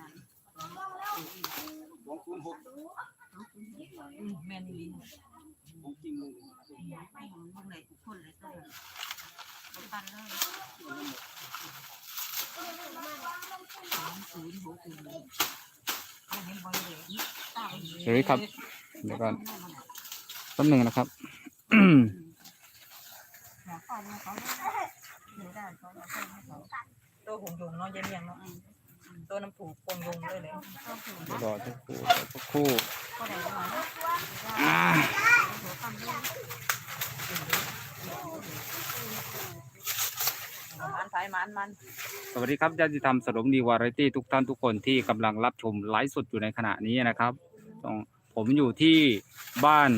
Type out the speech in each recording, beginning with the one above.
น้ำผูกเพิ่งเมื่อวานนั้นอืมแม่นอีหลีไม่เห็นพวกไหนทุกคนเลยต้องต้องปันเลยสามศูนย์หกหนึ่งเอาเห็นบ่เลยตายสวัสดีครับเดี๋ยวก่อน แป๊บหนึงนะครับหัวข้อนี้เขาเดี๋ยวได้เขาเอาเข้าให้เขา ตัวหงยงเนาะเย็นยังเนาะ ตัวน้ำผูกปงยงเลยเลยเดี๋ยวรอสักครู่สักครู่ก็ได้มาอ่าหัวคำเลยมันไฟมันมันสวัสดีครับญาติธรรมสรมดีวาไรตี้ทุกท่านทุกคนที่กำลังรับชมไลฟ์สดอยู่ในขณะนี้นะครับต้องผมอยู่ที่บ้าน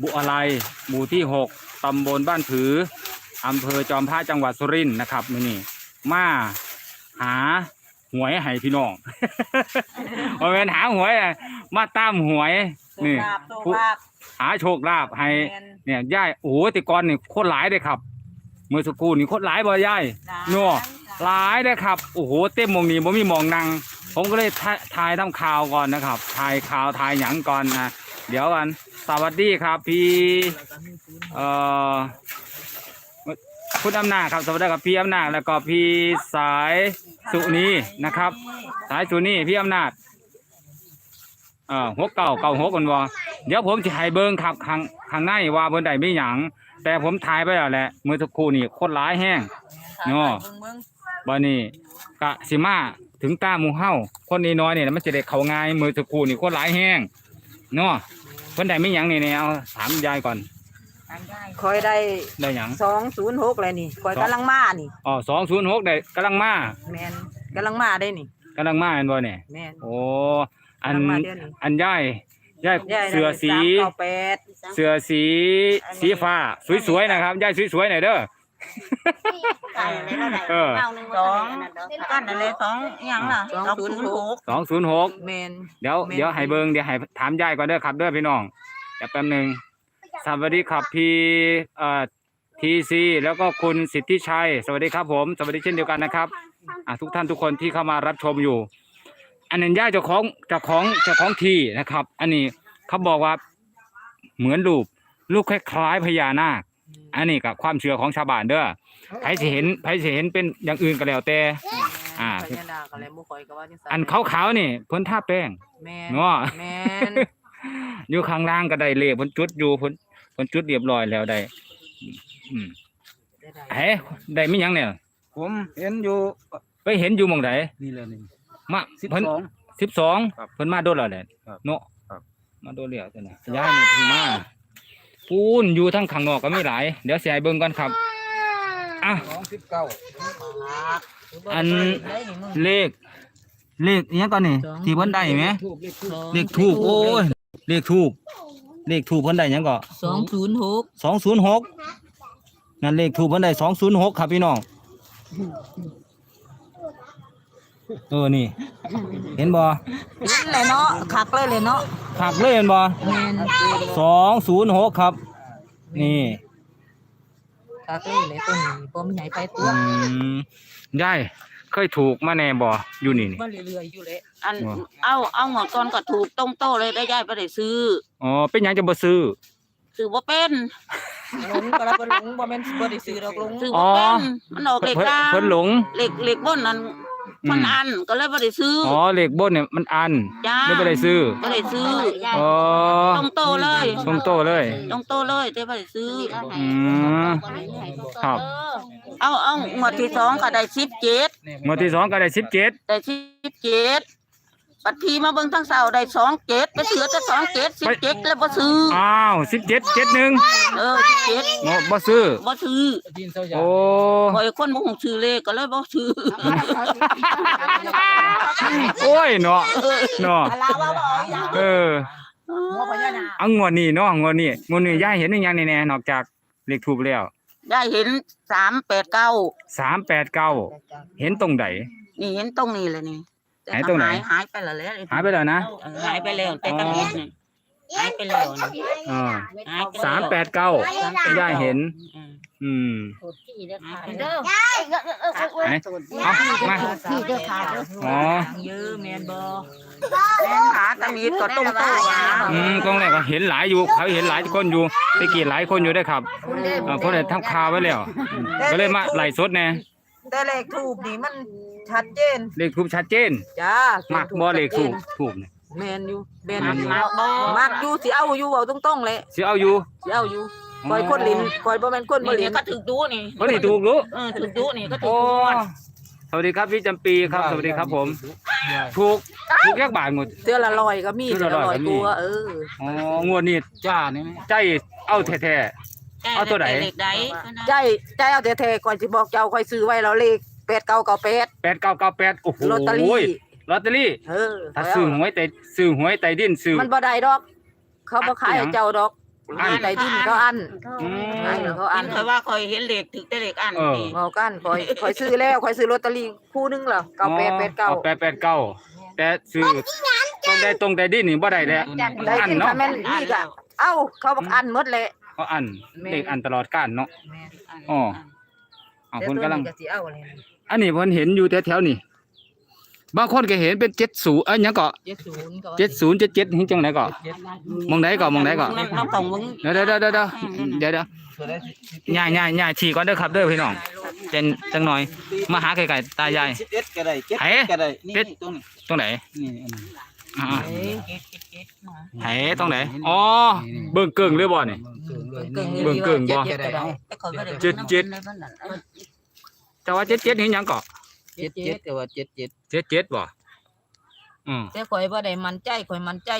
บุอะไรหมู่ที่6ตำบลบ้านผืออำเภอจอมพระจังหวัดสุรินทร์นะครับมื้อนี่มาหา หวยให้พี่น้องมาเป็นหาหวยอะมาตามหวยตัวนี่ภาพตัวภาพหาโชคลาภให้แม่นเนี่ยย่ายโอ้โหแต่ก่อนนี่โคตรหลายเลยครับ เมื่อสักครู่นี่โคตรหลายบ่ย่ายโน่หลายเลยครับโอ้โหเต็มหมองนี้บ่มีหมองนั่งผมก็เลยถ่ายถ่ายทำข่าวก่อนนะครับถ่ายข่าวถ่ายหยังก่อนนะเดี๋ยวกันสวัสดีครับพี่เอ่อ คุณอำนาจครับสวัสดีครับพี่อำนาจแล้วก็พี่สายสุนีนะครับ สายสุนีพี่อำนาจเอ่อหกเก่าเก่าหกคนวะเดี๋ยวผมจะให้เบิ้งครับข้างข้างในว่าเบิ้งใดไม่หยังแต่ผมถ่ายไปแล้วแหละเมื่อสักครู่นี่โคตรหลายแห้งโน่เบิ่งเบิ่งบันนี้กะสิมาถึงตาหมูเฮาคนนี้น้อยเนี่ยมันจะได้เข้าง่ายมือสักครู่นี่คนหลายแห้งเนาะเพิ่นได้ไม่หยังนี่เนี่ยเอาถามยายก่อน คอยได้ได้หยังสองศูนย์หกเลยนี่คอยสองกำลังมานี่อ๋อสองศูนย์หกได้กำลังมาแมนกำลังมาได้นี่กำลังมาอันบ่เนี่ยแมนโอ้อันกำลังมาเดี๋ยวนี้อันยายยายย่ายเสือสีสามเก้าแปดเสือสีสีฟ้า สวยๆนะครับยายสวยๆหน่อยเด้อไก่อะไรก็ได้เออเก้าหนึ่งสองกันอะไรสองอหย่างล่ะสองศูนย์หกสองศูนย์หกแมนเดี๋ยวแม่นเดี๋ยวให้เบิงเดี๋ยวให้ถามยายก่อนเด้อครับเด้อพี่น้องเดี๋ยวแป๊บหนึง สวัสดีครับพี่เอ่อทีซีแล้วก็คุณสิทธิชัย สวัสดีครับผม สวัสดีเช่นเดียวกันนะครับอะทุกท่านทุกคนที่เข้ามารับชมอยู่ อันนั้นย่าเจ้าของเจ้าของเจ้าของที่นะครับ อันนี้เขาบอกว่าเหมือนรูปรูปคล้ายๆพญานาคอันนี้กับความเชื่อของชาวบ้านเด้อใครสิเห็นใครสิเห็นเป็นอย่างอื่นก็แล้วแต่ อ่า พญานาคอะไรมุคอยก็ว่าจังซั่อันขาวๆนี่เพิ่นท่าแป้ง แมนเนาะ แมนอยู่ข้างล่างก็ได้เลขเพิ่นจุดอยู่เพิ่น เพิ่นจุดเรียบร้อยแล้วได้อืมได้ได้เฮ้ได้มีหยังเนี่ยผมเห็นอยู่ไปเห็นอยู่หม่องใดนี่เลยนี่มาสิบเพิ่นสอง12ครับเพิ่นมาโดนแล้วแหละครับเนาะครับ มาโดนแล้วจังได๋ย้ายนี่เพิ่งมาปูนอยู่ทั้งข้างนอกก็มีหลาย เดี๋ยวสิให้เบิ่งก่อนครับอะ สองสิบเก้าอัน เลข เลขอิหยังก่อนนี่ที่เพิ่นได้ไหมทูบเลขทูบเลขทูบโอ้ยเลขทูบ เลขทูบเพิ่นได้หยังก็สองศูนย์หกสองศูนย์หกนั่นเลขถูกเพิ่นได้สองศูนย์หกครับพี่น้องเออนี่ เห็นบ่เห็นเลยเนาะคักเลยเลยเนาะหักเลยเห็นบ่แมนสองศูนย์หกครับ นี่คักเลยเลยตัวนี้บ่มีไหนไปตัอืวมยาย เคยถูกมาแน่บ่อยู่นี่นี่ มาเรื่อยๆอยู่เลยอันว่าเอาเอาหมดก่อนก็ถูกตรงโตะเลยได้ย้ายไปได้ซื้ออ๋อเป็นหยังจะบ่ซื้อ ซื้อว่าเป็นหลงก็แล้วบ่หลงบ่แม่นบ่ได้ซื้อดอกหลงซื้อว่าเป็นมันออกเหล็กเพิ่นกลางเพิ่นหลงเหล็กเหล็กบนนั้นอื มันมอันก็เลยไม่ได้ซื้ออ๋อเลขบนเนี่ยมันอันจ้าไม่ไปได้ซื้อไม่ได้ซื้ออ๋อตรงโตะเลยตรงโตเลย ตรงโตะเลยแต่ไม่ได้ซื้อ อืมครับเอาเอาหมวดที่สองก็ได้สิบเจ็ดงวดที่สองก็ได้สิบเจ็ดได้สิบเจ็ด ปัดพีมาเบิ่งทั้งเสาได้สองเจ็ดไปซื้อแต่สองเจ็ดสิบเจ็ดแล้วบ่ซื้ออ้าวสิบเจ็ดเจ็ดหนึ่งเออสิบเจ็ดบ่ซื้อบ่ซื้อดินเสาใหญ่โอ้คอยคนบ่ฮู้ชื่อเลขก็เลยบ่ซื้อโอ้ยเนาะเนาะลาว่าบ่อีหยังเออหัวพญานาคเอางวดนี้เนาะงวดนี้งวดนี้ยายเห็นอีหยังแน่ๆนอกจากเลขทูบแล้วได้เห็นสามแปดเก้า389เห็นตรงใดนี่เห็นตรงนี้เลยนี่ แต่หายตรงไหน หายไปแล้วแหละหายไปแล้วนะ เออหายไปแล้วแต่ตะมิดนี่หายไปแล้วนี่อ่า หายไปแล้วสามแปดเก้าย่าเห็น อืม อืมหายไปแล้วไหนเอามา ที่เด้อค่ะเด้ออ๋อ ยื้อแมนบอแม่นหาตะมิดก็ตรงตัวนะอืมกล้องแรกก็เห็นหลายอยู่ เขาเห็นหลายคนอยู่ไปกี่หลายคนอยู่ได้ครับอ่าเพราะได้ทำข่าวไว้แล้ว ก็เลยมาไล่สดแน่แต่เลขถูกนี่มัน ชัดเจนเลขทูบชัดเจนจ้ามักบ่เลขทูบทูบเนี่ย แมนอยู่แมนมัอนยู่มาบ่มักอยู่สิเอาอยู่เอาตรงๆเลยสิเอาอยู่สิเอาอยู่คอยคนลิ้นคอยบ่แม่นคนบ่นี่ลิ้เนี่นยก็ถึกดูนี่คนนี้ถูกรู้เออถึกดูนี่ก็ถึกโอ้ดูสวัสดีครับพี่จำปีครับสวัสดีครับผม ถูกถูกแยกบาทหมด เทื่อละร้อยก็มีเทื่เทื่ออละละร้ร้ออยยก็มี ตัวเอออ๋องวดนี้จ้านี่ไหมใจเอาแท้ เอาตัวไหนเด็กใดใจใจเอาแต่แท้ก่อนสิบอกเจ้าค่อยซื้อไว้แล้วเลข 8998ๆแปดเก้าเก้าแปดโอ้โหลอตเตอรี่ลอตเตอรี่เออถ้าซื้อหวยแต่ซื้อหวยใต้ดินซื้อมันบ่ได้ดอก เขาบ่ขายให้เจ้าดอกอันไหนดินเขาอันอืมขายให้เขาอัอันนเคยว่าคอยเห็นเหล็กถึกแต่เหล็กอันเออนี่เว้ากันคอยคอยซื้อแล้วคอยซื้อลอตเตอรี่คู่หนึงเหรอเอา9889แปดแปดเก้าแต่ซื้อตรงใดตรงใดดินนี่บ่ได้แล้วได้อันกินเนาะถ้าแม่นนี่ก็เอ้าเขาบอกอันหมดเลยเพราะอันเด็กอันตลอดกาลเนาะอ๋ออ่าแต่คนตัวกำลังนี้ก็สิเอาเลยอันนี้เพิ่นเห็นอยู่แถวๆนี่บางคนก็เห็นเป็น70เอ้ยหยังก็70ก็70 77เห็นจังไดก็มองใดก็มองใดก็น้ำน้ำตองมึงเดี๋ยวเดี๋ยวเดี๋ยวเดี๋ยวเดี๋ยวเดี๋ยวตัวได้ย่าย่าย่าฉี่ก่อนเด้อครับเด้อพี่น้องเจนจังหน่อย มาหาไก่ๆตายายสิบเอ็ดก็ได้เจ็ดไอ้ก็ได้นี่เจ็ดตรงนี้ตรงไหนนี่อันนี้อ่าเอ้ยไหตรงไหนอ๋อเบิ่งเกิ่งหรือบ่นี่เก่งเบิ่งเกิ่งบ่เจ็ดก็ได้ แต่เขาก็ได้เจ็ดเจ็ดแต่ว่า77เห็นหยังก็เจ็ดเจ็ดแต่ว่าเจ็ดเจ็ด77บ่อืมแต่ข่อยบ่ได้มั่นใจข่อยมั่นใจ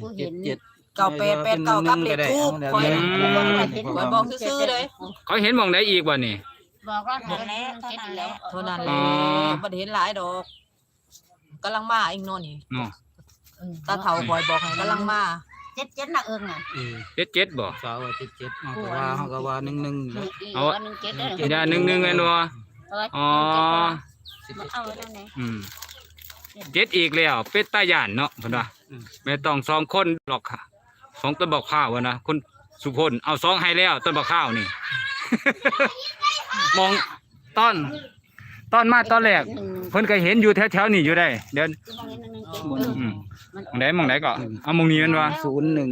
ผู้เจ็เห็ดนเจ็ดเก้าแปดแปดเก้ากับเลขทูปข่อยข่อยบอกซื่อๆเลยเขาเห็นหมองใดอีกบ่นี่ บอกว่าเท่านั้นแหละเท่านั้นแหละเท่านั้นแหอ๋ละอ บ่ได้เห็นหลายดอกกำลังมาอีกโน่นนี่เนาะตาเฒ่าข่อยบอกให้กำลังมาเจ็ดเจ็ดนะเอิงอะ77บ่สาวว่าเจ็ดเจ็ดเอาก็ว่าเขาก็ว่าหนึ่งหนึ่งเอาหนึ่งเจ็ดเด้ออีดาหนึ่งๆไอ้หนัว อ๋อเอาแล้วไหนอืมเจ็ดอีกแล้วเป็ดตาย่านเนาะเพิ่นว่าไม่ต้องสองคนหรอกค่ะสองต้นบอกข้าวอะนะคนสุพลเอาสองให้แล้วต้นบอกข้าวนี่ มองตอน ตอนมาตอนแรกหนึ่งเพิ่นก็เห็นอยู่แถวๆนี่อยู่ได้ เดี๋ยวมองเห็นหนึ่งเจ็ดอืมมองไหนมองไหนก็เอามองนี้แมันว่าศูนย์หนึ่ง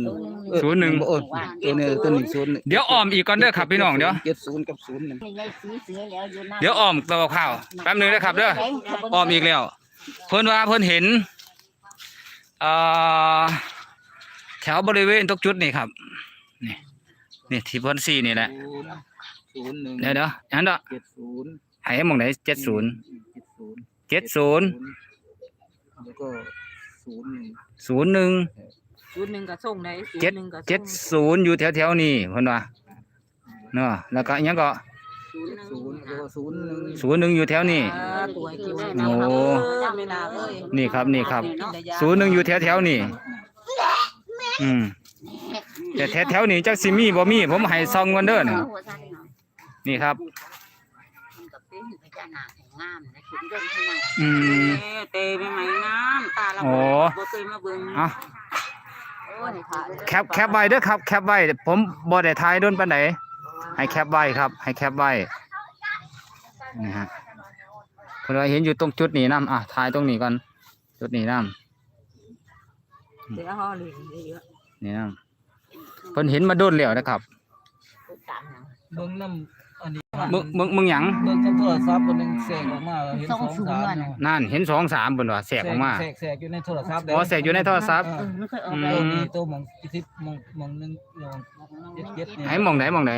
ศูนย์หนึ่ง โอ้ตัวนี้ตัวนี้ศูนย์หนึ่งเดี๋ยวอ้อมอีกก่อนเด้อครับพี่น้องเดี๋ยวเจ็ดศูนย์กับศูนย์หนึ่งไม่ใช่สีเสือแล้วอยู่นั่นเดี๋ยวอ้อมต้นบอกข้าวแป๊บหนึงนะครับเด้ออ้อมอีกแล้ว เพิ่นว่าเพิ่นเห็นเอ่อแถวบริเวณตรงจุดนี่ครับนี่นี่ที่เพิ่นสี่นี่แหละศูนย์หนึ่งเดี๋ยวเดี๋ยวอันเด้อ เจ็ดศูนย์ ให้หมองไหนเจ็ดศูนย์เจ็ดศูนย์เจ็ดศูนย์แล้วก็ศูนย์หนึ่งศูนย์หนึ่งศูนย์หนึ่งก็ส่งได้ศูนเจ็ดย์หนึ่งก็ส่งเจ็ดศูนย์อยู่แถวแถวๆนี่เพิ่นว่าเนาะแล้วก็อันยังก็ศูนย์แล้วก็ศูนย์หนึ่งศูนย์หนึ่งอยู่แถวนี้อ่าตัวให้กินโอ้เออไม่น่าเอ้ยนี่ครับนี่ครับกินได้ยากศูนย์หนึ่งอยู่แถวแถวๆนี่อืมแต่แถวแถวๆนี่จักสิมีบ่มีผมให้ซองกันเด้อนี่นี่ครับ กับเป็นพญานาคงามนะขุนเดินข้างในอืมเอ้เตไปไหมงามตาเราโอ้ บ่เคยมาเบิ่งเอะโอ้ยค่ะแคปแคปไว้เด้อครับแคปไว้ผมบ่ได้ถ่ายโดนปานใดให้แคปไว้ครับ ให้แคปไว้นี่ฮะเพิ่นว่าเห็นอยู่ตรงจุดนี้นํอะถ่ายตรงนี้ก่อนจุดนี้นํเดี๋ยวห่อเหลืองเยอะนี่นํเพิ่นเห็นมาโดนแล้วนะครับ ตามนะเบิ้งน้ำ อันนี้มึงมึงมึงหยังเบิ้งกับโทรศัพท์คนหนึ่งแสกออกมาเห็นสองสามเนาะนั่นเห็น2 3เพิ่นว่าแสกออกมาแสกแสกอยู่ในโทรศัพท์อ๋อแสกอยู่ในโทรศัพท์ เอเอออไม่เคยออกอืไปตัวมนี้ตัวมองสิบมองมองหนึ่งมอง เจ็ดเจ็ดนี่ให้มองไหนมองไหน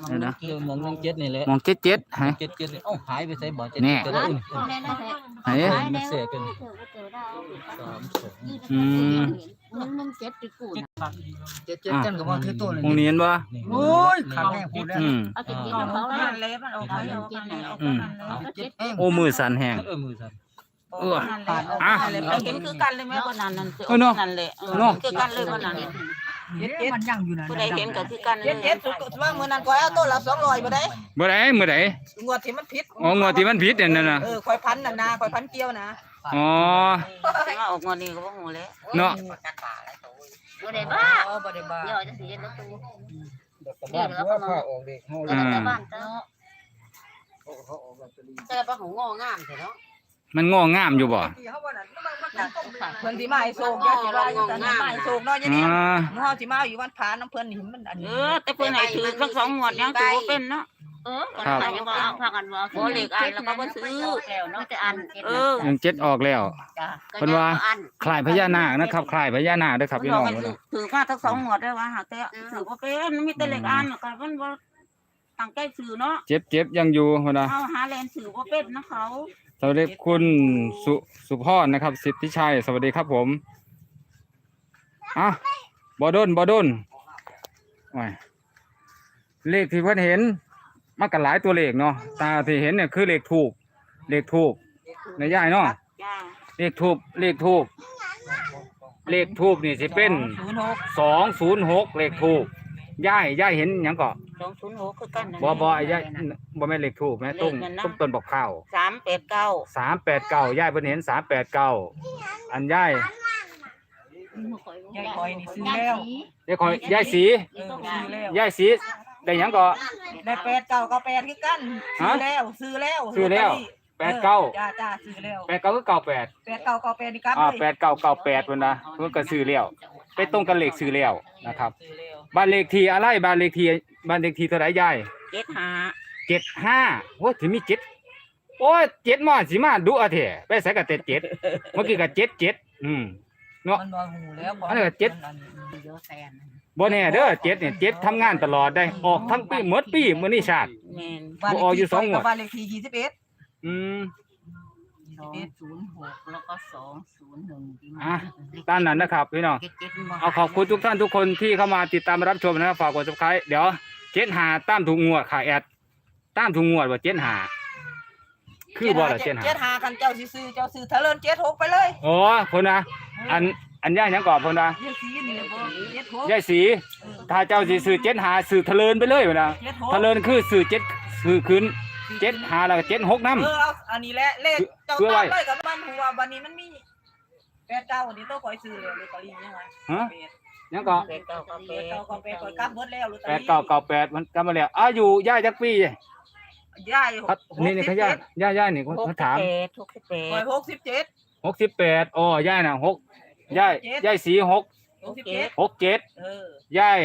มองหนึ่งเจ็ดมองหนึ่งเจ็ดนี่แหละมอง77ฮะ เจ็ดเจ็ดนี่เอ้าหายไปใส่บ่อเจ็ดแน่ เจ็ดตัวอื่น ไหนมันเสียกันเจอเจอได้สามสอง อืม หนึ่งหนึ่งเจ็ดติกูนะเจ็ดเจ็ดกันก็ว่าคือตัวเลยมองนี้เห็นบ่โอ้ยขันแห้งพูดแล้วอืมเอาเจ็ดเจ็ดเอาเขาเขาแล้วนั่นเลยมันเอาเขาเอาเขานั่นเอาอืเขามนั่นเลยเจ็ดแห้งโอ้มือสั่นแฮงเออมือสั่นเออนั่นเลยอะเอาเห็นคือกันเลยแม่บ่นั่นนั่นเออเนาะนั่นแหละเออเนาะคือกันเลยบ่นั่น เจ็ดเจ็ดมันยังอยู่นะผู้ใดเห็นก็คือกันเจ็ดเจ็ดสุดก็ว่ามื้อนั้นข่อยเอาต้นละ200บ่ได้เมื่อไหร่เมื่อไหร่งวดที่มันผิดอ๋องวดที่มันผิดเนี่ยนั่นน่ะเออข่อยพันน่ะนะข่อยพันเกี่ยวนะอ๋อมาออกงวดนี้ก็บ่ฮู้แล้วเนาะบ่ได้บ้าอ๋อบ่ได้บ้าเดี๋ยวจะสิเฮ็ดแล้วตูเด็กกับบ้านว่าผ้าออกเด็กเฮาแล้วแต่บ้านเจ้าเขาออกลอตเตอรี่แต่บ่ของงองามแท้เนาะ มันงองามอยู่บ่เพิ่นสิมาให้โศกอย่าสิว่าอยู่กันมาให้โศกเนาะอย่าอ่เนี่ยาหมู่เฮาสิมาอยู่วันพาน้ำเพิ่นนี่มันอันเอนี้อ แต่เพิ่นให้ถือทั้งสองงวดยังถือว่าเป็นเนาะเออก็ได้ยังบ่เอาพากันว่าบ่เลขอันแล้วก็บ่ซื้อแล้วเนาะแต่อันเออยังเจ็ดออกแล้ว จ้ะเพิ่นว่าคล้ายพญานาคนะครับคล้ายพญานาคเด้อครับพี่น้องมันถือถือมาทั้งสองงวดได้ว่าหาแต่ถือว่าเป็นมีแต่เลขอันก็มันบ่ตั้งใจซื้อเนาะเจ็บเจ็บยังอยู่พุ่นน่ะ เอาหาแลนถือว่าเป็นนะเขา สวัสดีคุณสุสุพรนะครับ สิทธิชัย สวัสดีครับผมอะบอดนบอดนโอ้ยเลขที่เพิ่อนเห็นมันก็หลายตัวเลขเนาะตาที่เห็นเนี่ยคือเลขถูก เลขถูกในย่ายเนาะเลขถูกเลขถูกเลขถูกนี่สิเป็นสองศูนย์หกเลขถูก ย่ายย่ายเห็นหยังก็206คือกันนั่นบ่บ่ไอ้ย่ายบ่แม่นเลขถูกแม่ตุ้งตุ้งต้นบอกข้าว389สามแปดเก้าย่ายเพิ่นเห็นสามแปดเก้าอันย่ายยายคอยนี่ซื้อแล้วยายคอยย่ายสีเออซื้อแล้วย่ายสีได้หยังก็ได้แปดเก้าก็แปดคือกันซื้อแล้วซื้อแล้วซื้อแล้ว แปดเก้าจ้าจ้าซื้อแล้วแปดเก้าคือเก้าแปดแปดเก้าก็แปดนี่ครับอ่าเลยแปดเก้าเก้าแปดเพิ่นนะเพิ่นก็ซื้อแล้วไปตรงกันเลขซื้อแล้วนะครับ ซื้อแล้ว บ้านเลขที่อะไรบ้านเลขที่บ้านเลขที่เท่าไหร่ยาย75เจ็ดห้าโอ้ยถึงมีเจ็ดโอ้ยเจ็ดมาสิมาดุอะแท้ไปใส่กับเจ็ดเจ็ดเมื่อกี้ก็เจ็ดเจ็ดอืม เนาะมันบ่หูแล้วอันนี้ก็เจ็ดเยอะแซนบ่แน่เด้อเจ็ดเนี่ยเจ็ดทำงานตลอดได้ออกทั้งปีหมดปีมื้อนี้ชาติ แม่น บ้านบ่ออกอยู่สองงวด บ้านเลขที่ยี่สิบเอ็ดอืม สองศูนย์หกแล้วก็สองศูนย์หนึ่งที่มาอะตามนั้นนะครับพี่น้องเจ็ดเจ็ดบ่เอาขอบคุณทุกท่านทุกคนที่เข้ามาติดตามรับชมนะครับฝากกด subscribe เดี๋ยวเจ็ดหาตามถุงงวดค่ะแอดตามถุงงวดว่าเจ็ดหาคือบ่ล่ะเจ็ดหาเจ็ดหากันเจ้าสิซื้อเจ้าซื้อเทะเลินเจ็ดหกไปเลยโอ้คนนะอันอันย่าหยังก่อนคนนะเจ็ดสีนี่เลยบ่เจ็ดหกยายสีถ้าเจ้าสิซื้อเจ็ดหาซื้อทะเลินไปเลยพุ่นนะเจ็ดหกทะเลินคือซื้อเจ็ดซื้อขึ้นเจ็ดหาแล้วก็เจ็ดหกน้เออเอาอันนี้แหละเลข เจ้าเพื่ออะไรตามเลยกับมันหัววันนี้มันมีแปดเก้าวันนี้ต้องคอยซื้อเลยลอตเตอรี่ยังไงำฮะแปดหยังก่อนแปดเก้าก็แปแปดดเก้าก็แปดคอยกลับหมดแล้วลอตเตอแปดรี่เก้าเก้าแปดมันกำมาแล้วอายุย่ายจักปีย่ายหกครับนี่นี่เขาย่าย่าย่านี่เขาถามทุกสิบแปคอยดหกสิบเจ็ดหกสิบแปดอ๋อย่ายน่ะหกย่ายย่ายสีหกหกสิบเจ็ดหกเจ็ดเออย่าย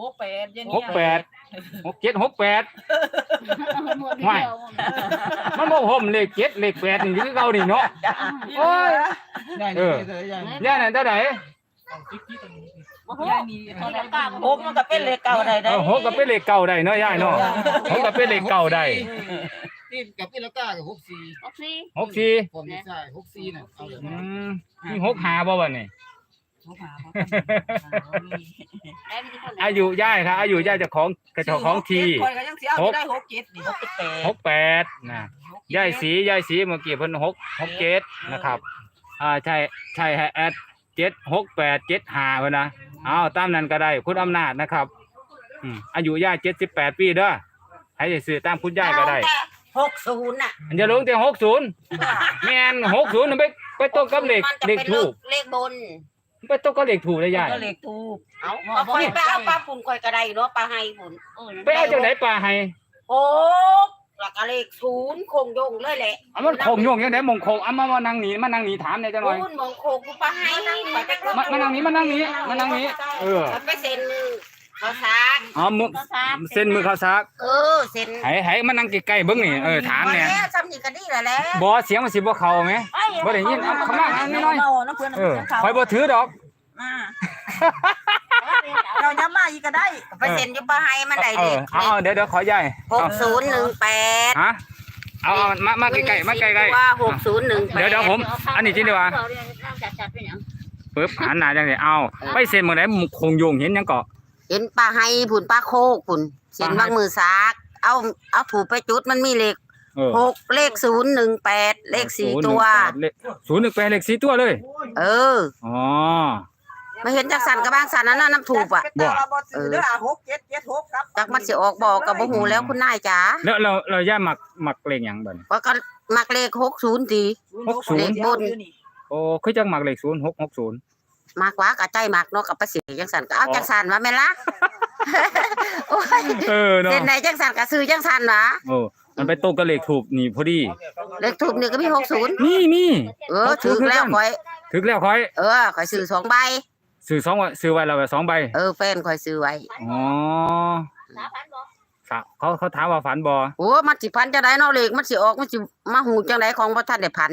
หกแปดเย็นหกแปดหกเจ็ดหกแปดไม่มันบ่ผมเลขเจ็ดเลขแปดนี่คือเก่านี่เนาะโอ้ยได้เออได้ได้ย่ายนั่นเท่าไหร่ย่ายนี่ที่ละกล้าหกมันก็เป็นเลขเก้าได้เอได้อหกก็เป็นเลขเก่าได้เนาะย่ายเนาะหกก็เป็นเลขเก่าได้นี่กับพี่ละก้ากับหกสี่หกสี่หกสี่ผมนี่ใช่หกสี่น่ะเอาอย่างอืนั้นมมีหกหาบ่วะนี่ หกหาบ่ได้ไม่ได้คนอายุย่ายครับอายุย่ายเจะของกระเจ้าของทีคอยก็ยังเสียเอาได้หกเจ็ดนี่หกแปดหกแปดนะย่ายสีย่ายสีเมื่อกี้เพิ่นหกหกเจ็ดนะครับอ่าใช่ใช่แอดเจ็ดหกแปดเจ็ดหาเพิ่นนะเอาตามนั้นก็ได้คุณอำนาจนะครับอืมอายุย่ายเจ็ดสิบแปดปีเด้อให้ได้ซื้อตามคุณย่ายก็ได้หกศูนย์น่ะอันจะลงแต่หกศูนย์แม่นหกศูนย์ไปไปตรงกับเลขเลขถูกเลขบน ไปตรงกับเลขถูกเลยย่ายก็เลขถูกเอาเอาคอยไปเอาปลาปุ่นคอยกระไดเนาะปลาไฮปุ่นไปเอาจากไหนปลาให้โอ้หลักเลขศูนย์คงโยงเลยแหละเอามันคงโยงยังไงมงคงเอามามานั่งหนีมานั่งหนีถามเนี่ยจังหน่อยคุณมองโคกูปลาไฮไปไปมามานั่งนี้มานั่งนี้มานั่งนี้เออไปเซ็นเขาซากเอามือเส้นมือเขาซักเออเซ็นให้ให้มานั่งใกล้ๆเบิ่งนี่เออถามเนี่ยแล้วซ้ำนี่ก็ดีแล้วแหละบ่เสียงมันสิบ่เข้าไหมบ่ได้ยินเอาเข้ามาอันนี้หน่อยเราน้ำเพื่อนเออคอยบ่ถือดอกมาเราย้ำมาอีกก็ได้ไปเซ็นอยู่ปลาไฮมันได้เอเลอขเอาเอาเดี๋ยวเดี๋ยวขอยายหกศูนย์หนึ่งแปดฮะเอาเอามามาใกล้ๆมาใกล้ว่าหกศูนย์หนึ่งๆเดี๋ยวเดี๋ยวผม อันนี้จริงดีกว่าปึ๊บหันหน้าจังซี่เอาไปเซ็นมื้อไหนคงโยงเห็นหยังเกาะเห็นปลาไฮผุนปลาโคกผุนเซ็นปลาไฮวางมือซากเอาเอาถูกไปจุดมันมีเลขเออหกเลขศูนย์หนึ่งแปดเลขสี่ตัว 018เลข018เลขสี่ตัวเลย เออ อ๋อไม่เห็นจักสันกับบางสันนั่นน่ะน้ำถูกอะแต่ว่าบ่ซื้อเด้อหกเจ็ดเจ็ดหกครับจักมันสิออกบอกกับบ่ฮู้แล้วคุณนายจ๋าแล้วเราเราย่าหมักหมักเลขหยังบัดนี้ว่าก็มักเลข60ติหกศูนย์ เลขบน โอ้คือจังหมักเลข0660 มากกว่าก็ใจมากเนาะกับประสิจังสันก็เอาจังสันว่าแม่นล่ะโอ้ยเออเนาะเส้นไหนจังสันก็ซื้อจังสันวะโอ้มันไปตรงกับเลขถูกนี่พอดี เลขทูบนี่ก็มี60นี่นี่เออถูกแล้วข่อยถึกแล้วค่อย เออข่อยซื้อสองใบซื้อสองไว้ซื้อไว้แล้วไว้สองใบเออแฟนข่อยซื้อไว้อ๋อสะเขาเขาถามว่าฝันบ่โอ้มันสิพันจังไดเนาะเลขมันสิออกมันสิมาหูจังไดของบ่ทันได้พัน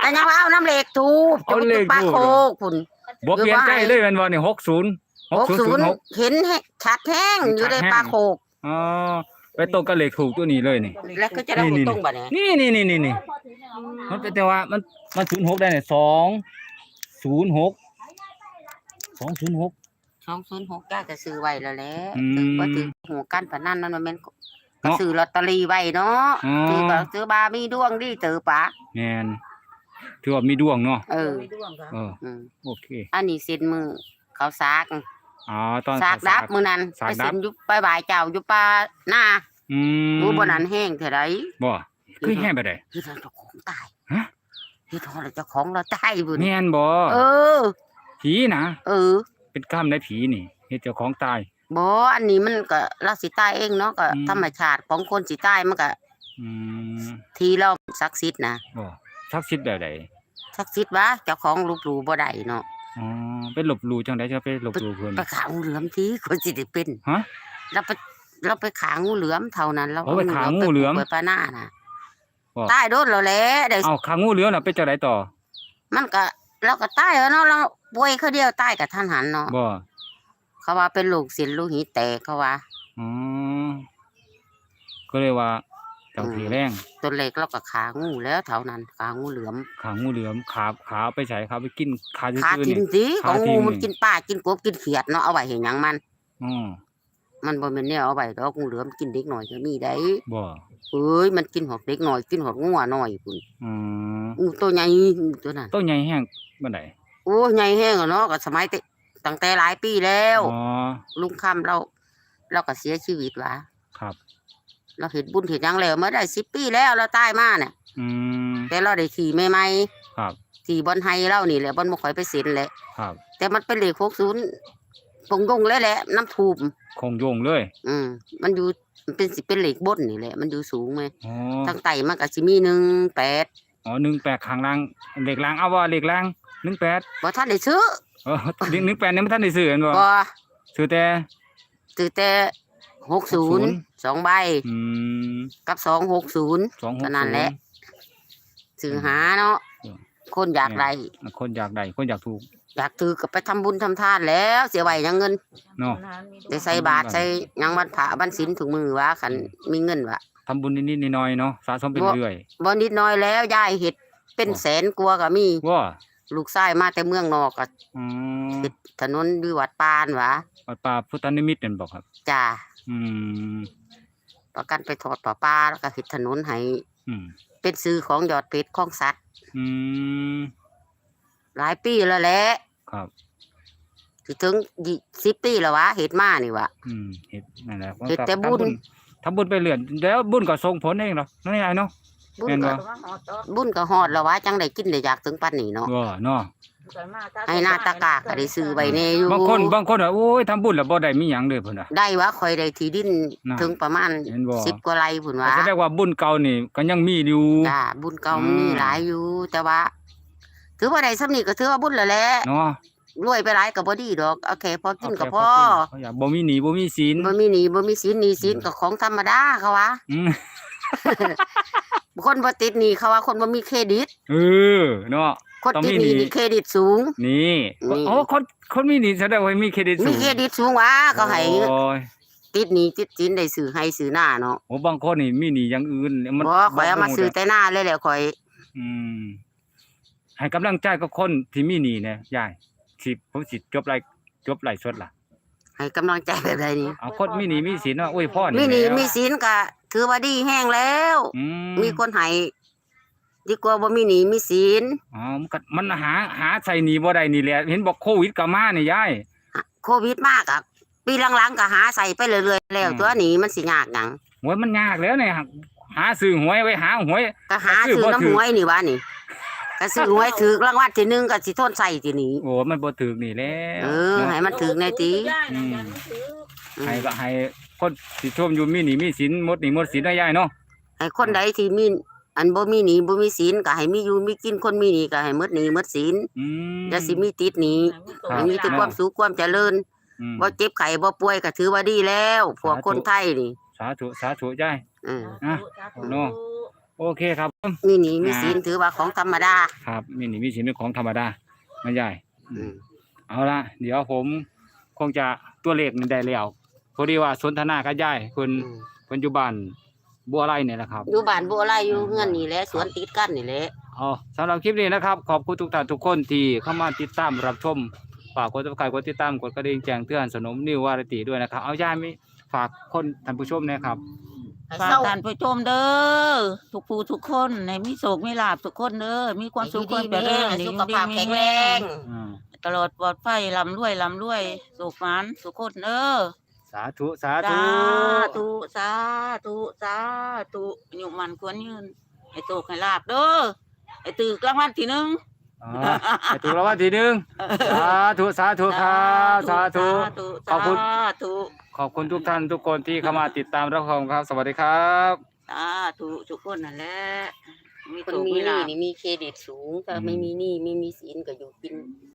แต่ยังว่าเอาน้ำเลขทูบจะไปจุดปากโคกพุ่นบ่เปลี่ยนใจเลยแม่นบ่นี่60 60 6006เห็นแฮะชัดแห้งอยู่ในปากโคก อ๋อไปตรงกับเลขถูกตัวนี้เลยนี่ แล้วก็จะได้นี่หูตรงบัดนี้นี่นี่นี่นี่นี่มันเป็นแต่ว่ามันมันศูนย์หกได้เนี่ยสองศูนย์หกสองศูนย์หก206จ้าก็ซื้อไว้แล้วแหละอืม ถือว่าถือหูกันปานนั้นนั่นมันแม่น ก็เนาะ ซื้อลอตเตอรี่ไว้เนาะอ๋อ ซื้อก็ซื้อบามีดวงดีเตอปะแมนถือว่ามีดวงเนาะเออมีดวงครับเออ อืมโอเคอันนี้เซ็นมือเขาซากอ๋อตอนซากดับมื้อนั้นซากไปดับเซ็นอยู่ไปบ่ายเจ้าอยู่ป่าหน้าอืมรู้บ่นั้นแห้งเท่าใดบ่คือแห้งไปได้ที่เราเจ้าของตายฮะที่ทอเราเจ้าของเราตายบุญแม่นบ่เออ ผีนะ เออ เป็นกรรมในผีนี่เฮ็ดเจ้าของตาย บ่อันนี้มันก็เราสิตายเองเนาะก็ อืม ธรรมชาติของคนสิตายมันก็ อืมทีเราศักดิ์สิทธิ์นะบ่ทักษิณแบบใดศักดิ์สิทธิ์วะเจ้าของรูปหรูบ่ได้เนาะอ๋อเป็นหลบหลู่จังไดจะไปหลบหลู่เพิ่น ไปขางูเหลือมทีคนสิได้เป็นฮะเราไปเราไปขางูเหลือมเท่านั้นเราโอ้ไปขางูเหลือมไปปะหน้าน่ะบ่ตายโดนแล้วแหละได้ เอาขางูเหลือมน่ะเป็นจังไดต่อมันก็เราก็ตายแล้วเนาะเราป่วยเขาเดียวตายกับท่านหันเนาะบ่ เขาว่าเป็นโรคเส้นโลหิตแตกเขาว่าอ๋อก็เลยว่าเจ้าผีแรงตัวเล็กเราก็ขางูแล้วเท่านั้นขางูเหลือมขางูเหลือมขาขาไปใส่ขาไปกินขาขาซื่อๆทินี่มสิขขาองทิ่งูมมันนี่กินปลากินกบกินเขียดเนาะเอาไว้เห็นหยังมันอ๋อมันบ่แม่นแนวเอาไว้ดอกงูเหลือมกินเด็กหน่อยก็มีได้บ่เอ้ยมันกินหอกเด็กหน่อยกินหอกงัวหน่อยพุ่นอืมงูตัวใหญ่ตัวนั้นต้นใหญ่แห้งบันไดโอ้ใหญ่แห้งอะเนาะก็สมัยแต่ ตั้งแต่หลายปีแล้ว อ๋อลุงคำเรา เราก็เสียชีวิตว่ะครับ เราเห็นบุญเห็นหยังแล้วเมื่อได้สิบปีแล้วเราตายมาเนี่ยอืมแต่เราได้ขี่ใหม่ครับๆขี่บอลไฮเรานี่แหละบอลบ่ค่อยไปเซ็นแหละครับ แต่มันเป็นเลขหกศูนย์ปงยงเลยแหละน้ำทูบคงโยงเลยอืมมันอยู่มันเป็นสิเป็นเหล็กบนนี่แหละ มันอยู่สูงไหมอ๋อทางไต่มันก็สิมีหนึ่งแปดอ๋อหนึ่งแปดข้างล่างเหล็กล่างเอาว่าเหล็กล่างหนึ่งแปดบ่ท่านได้ซื้อ เออหนึ่งหนึ่งแปดนี่มันท่านได้ซื้อเห็นบ่บ่ซื้อแต่ซื้อแต่หกศูนย์สองใบอืมกับสองหกศูนย์สองหกก็นั่นแหละซื้อหาเนาะอืมคนอยากได้คนอยากได้คนอยากถูก อยากถือก็ไปทำบุญทำทานแล้ว เสียไว้หยังเงินเนาะได้ใส่บาทใส่หยังวันพระวันศีลถุงมือวะคันมีเงินวะทำบุญนิดๆหน่อยๆเนาะสะสมไปเรื่อยบ่นิดน้อยแล้วยายเฮ็ดเป็นแสนกว่าก็มีๆว่า ลูกชายมาแต่เมืองนอกก็อืมเฮ็ดถนนด้วยวัดปานวะวัดป่าพุทธนิมิตรนั่นบอกครับ จ้าอืม ประกันไปทอดป่าป้าแล้วก็เฮ็ดถนนให้อืม เป็นซื้อของยอดเพชรของสัตว์ อืม หลายปีแล้วแหละครับ สิถึงสิบปีแล้ววะเฮ็ดมานี่วะ อืมเฮ็ดนั่นแหละเฮ็ดแต่บุญ ทำบุญไปเรื่อยแล้วบุญก็ส่งผลเองเหรอนั่นไงเนาะ บุญแม่นบ่ก็บุญก็ฮอดแล้ววะจังได้กินได้อยากถึงปานนี้เนาะก็เนาะให้หน้าตากากก็ได้ซื้อไว้แน่อยู่บางคนบางคนว่าโอ้ยทำบุญแล้วบ่ได้มีหยังเลยเพิ่นน่ะ ได้วะคอยได้ที่ดินน่ะถึงประมาณเห็นบ่ สิบกว่าไร่พุ่นวะแสดงว่าบุญเก่านี่ก็ยังมีอยู่ จ้าบุญเก่าอืมมีหลายอยู่ แต่ว่า ถือว่าได้สำนีก็ถือว่าบุญแล้วแหละเนาะรวยไปหลายก็บ่ดีดอกโอเคพอกินก็พอเขาอยากบ่มีหนี้บ่มีศีลบ่มีหนี้บ่มีสินหนี้สินก็ของธรรมดาเขาว่าอืม คนบ่ติดหนี้เขาว่าคนบ่มีเครดิต เออเนาะ คนต้องติดมีหนี้หนี้ นี่เครดิตสูง นี่นี่ โอ้คนคนมีหนี้แสดงว่ามีเครดิตสูมีงเครดิตสูงวะเขาให้โอ้ยติดหนี้ติดสินได้ซื้อให้ซื้อหน้าเนาะโอ้บางคนนี่มีหนี้อย่างอื่นมันบ่ข่อยเอามาซื้อแต่หน้าเลยแหละข่อย อืมให้กำลังใจกับคนที่มีหนี้เนี่ยยายสิผมสิจบไลฟ์จบไลฟ์สดล่ะให้กำลังใจแบบใดนี่เอาคนมีหนี้มีสินเนาะอวยพรมีหนี้แล้วมีสินก็ ถือว่าดีแห้งแล้ว อืมมีคนให้ดีกว่าบ่มีหนี้มีสินอ๋อมันก็มันหาหาใส่หนีบ่ได้นี่แหละเห็นบอกโควิดก็มานี่ยายโควิดมากอะปีหลังๆก็หาใส่ไปเรื่อยๆแล้วอืม ตัวนี้มันสิยากหยังหวยมันยากแล้วเนี่ยหาซื้อหวยไว้หาหวย ก็หาก็ซื้อซื้อบ่ถือน้ำหวยนี่วะนี่ก็ซื้อหวยถือรางวัลที่หนึ่งก็สิทนใส่ทีนี้โอ้มันบ่ถึกนี่แล้วเออให้มันถึงในตีอืมให้ก็ให้ คนสิชมอยู่มีหนี้มีสินหมดหนี้หมดสินได้ยายเนาะให้คนใดที่มีอันบ่มีหนี้บ่มีสินก็ให้มีอยู่มีกินคนมีหนี้ก็ให้หมดหนี้หมดสินอืม อย่าสิมีติดหนี้ครับ ให้มีแต่ความสุขความเจริญอืม บ่เจ็บไข้บ่ป่วยก็ถือว่าดีแล้วพวกสาธุ คนไทยนี่สาธุสาธุยายอืมอะเนาะโอเคครับมีหนี้มีสินถือว่าของธรรมดาครับมีหนี้มีสินเป็นของธรรมดานะยาย อืม เอาละเดี๋ยวผมคงจะตัวเลขนี่ได้แล้ว พอดีว่าสนทนากับยายเพิ่นอืมเพิ่นอยู่บ้านบัวไร่เนี่ยแหละครับ อยู่บ้านบ่อะไรอยู่เฮือนนี่แหละสวนติดกันนี่แหละเอาสำหรับคลิปนี้นะครับ ขอบคุณทุกท่านทุกคนที่เข้ามาติดตามรับชม ฝากกดติดตามกดติดตามกดกระดิ่งแจ้งเตือนสนมนิววารติด้วยนะครับ เอายายมีฝากคนท่านผู้ชมนะครับ ให้ฝากเศร้า ท่านผู้ชมเด้อทุกผู้ทุกคนให้มีโศกมีลาบทุกคนเด้อมีความสุขความเจริญให้ดีสุขภาพมีแข็งแรงอ่าตลอดปลอดภัยลำรวยลำรวยสุขมันสุขคนเด้อ สาธุสาสาธุธุสาธุสาธุอยู่มันควรยืนให้โศกให้ลาบเด้อให้ตื่นกลางวันทีหนึงอ่าให้ถูกรางวัลที่หนึ่งสาธุสาธุครับสาธุ ขอบคุณ สาธุขอบคุณทุกท่านทุกคนที่เข้ามาติดตามรับชมครับ สวัสดีครับ สาธุทุกคนนั่นแหละมีคนโศกมีมีหนี้ลาบนี่มีเครดิตสูงถ้าอืมไม่มีหนี้ไม่มีสินก็อยู่กิน